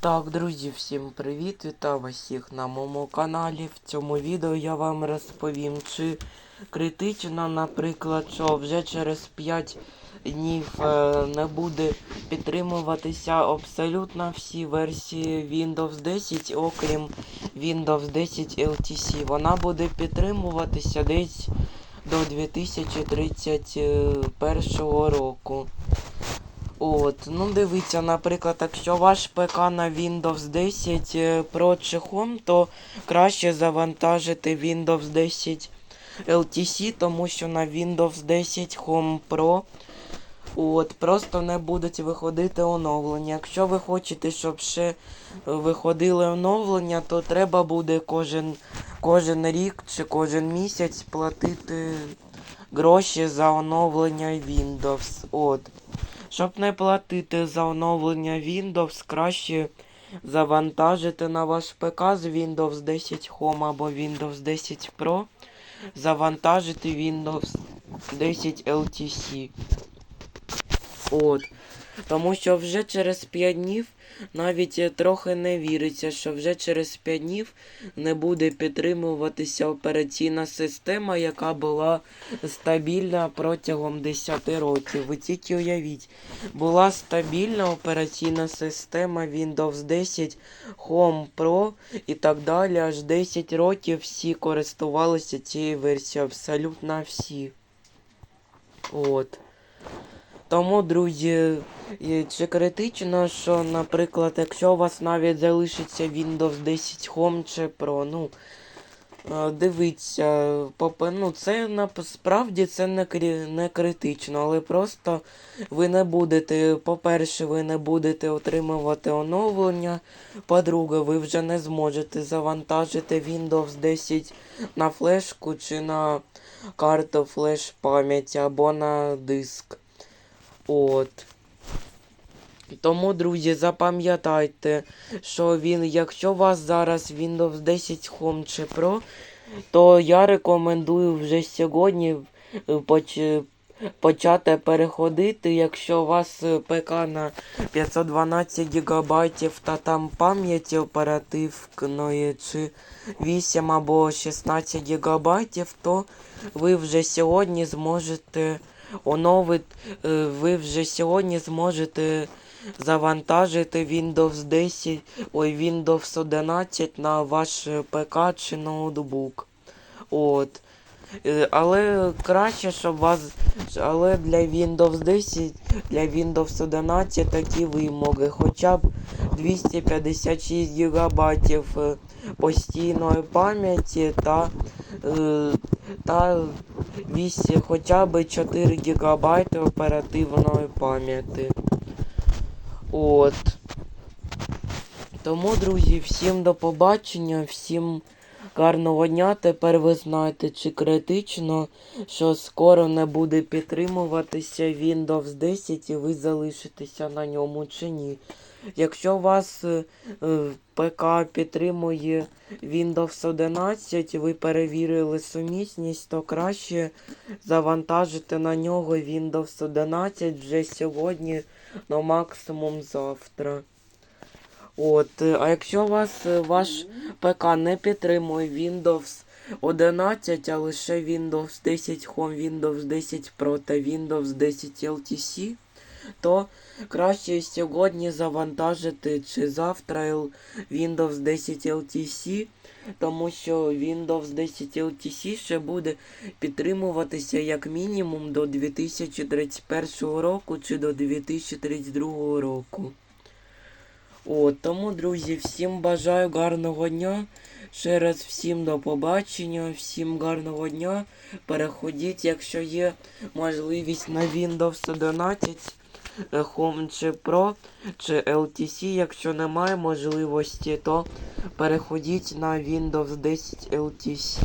Так, друзі, всім привіт! Вітаю вас всіх на моєму каналі. В цьому відео я вам розповім, чи критично, наприклад, що вже через 5 днів е, не буде підтримуватися абсолютно всі версії Windows 10, окрім Windows 10 LTC. Вона буде підтримуватися десь до 2031 року. От, ну дивіться, наприклад, якщо ваш ПК на Windows 10 е, Pro чи Home, то краще завантажити Windows 10 LTC, тому що на Windows 10 Home Pro от, просто не будуть виходити оновлення. Якщо ви хочете, щоб ще виходили оновлення, то треба буде кожен, кожен рік чи кожен місяць платити гроші за оновлення Windows. От. Щоб не платити за оновлення Windows, краще завантажити на ваш ПК з Windows 10 Home або Windows 10 Pro, завантажити Windows 10 LTC. От. Тому що вже через 5 днів навіть е, трохи не віриться, що вже через 5 днів не буде підтримуватися операційна система, яка була стабільна протягом 10 років. Ви тільки уявіть, була стабільна операційна система Windows 10, Home Pro і так далі. Аж 10 років всі користувалися цією версією, абсолютно всі. От. Тому, друзі, чи критично, що, наприклад, якщо у вас навіть залишиться Windows 10 Home чи Pro, ну, е, дивіться, ну, це насправді це не, не критично, але просто ви не будете, по-перше, ви не будете отримувати оновлення. По-друге, ви вже не зможете завантажити Windows 10 на флешку чи на карту флеш пам'яті або на диск. От. Тому, друзі, запам'ятайте, що він, якщо у вас зараз Windows 10 Home чи Pro, то я рекомендую вже сьогодні е, поч- почати переходити, якщо у вас е, ПК на 512 ГБ та там пам'яті оперативної чи 8 або 16 ГБ, то ви вже сьогодні зможете оновити, е, ви вже сьогодні зможете завантажити Windows 10, ой, Windows 11 на ваш е, ПК чи ноутбук. От. Е, Але краще, щоб вас. Але для Windows 10, для Windows 11 такі вимоги. Хоча б 256 ГБ постійної пам'яті та, е, та 8, хоча б 4 ГБ оперативної пам'яті. От. Тому, друзі, всім до побачення, всім гарного дня. Тепер ви знаєте, чи критично, що скоро не буде підтримуватися Windows 10 і ви залишитеся на ньому чи ні. Якщо вас е, е, ПК підтримує Windows 11, ви перевірили сумісність, то краще завантажити на нього Windows 11 вже сьогодні, ну максимум завтра. От, е, а якщо вас е, ваш ПК не підтримує Windows 11, а лише Windows 10 Home, Windows 10 Pro та Windows 10 LTC, то краще сьогодні завантажити чи завтра Windows 10 LTC, тому що Windows 10 LTC ще буде підтримуватися як мінімум до 2031 року чи до 2032 року. От, тому, друзі, всім бажаю гарного дня. Ще раз всім до побачення, всім гарного дня. Переходіть, якщо є можливість на Windows 11, е, Home чи Pro чи LTC. Якщо немає можливості, то переходіть на Windows 10 LTC.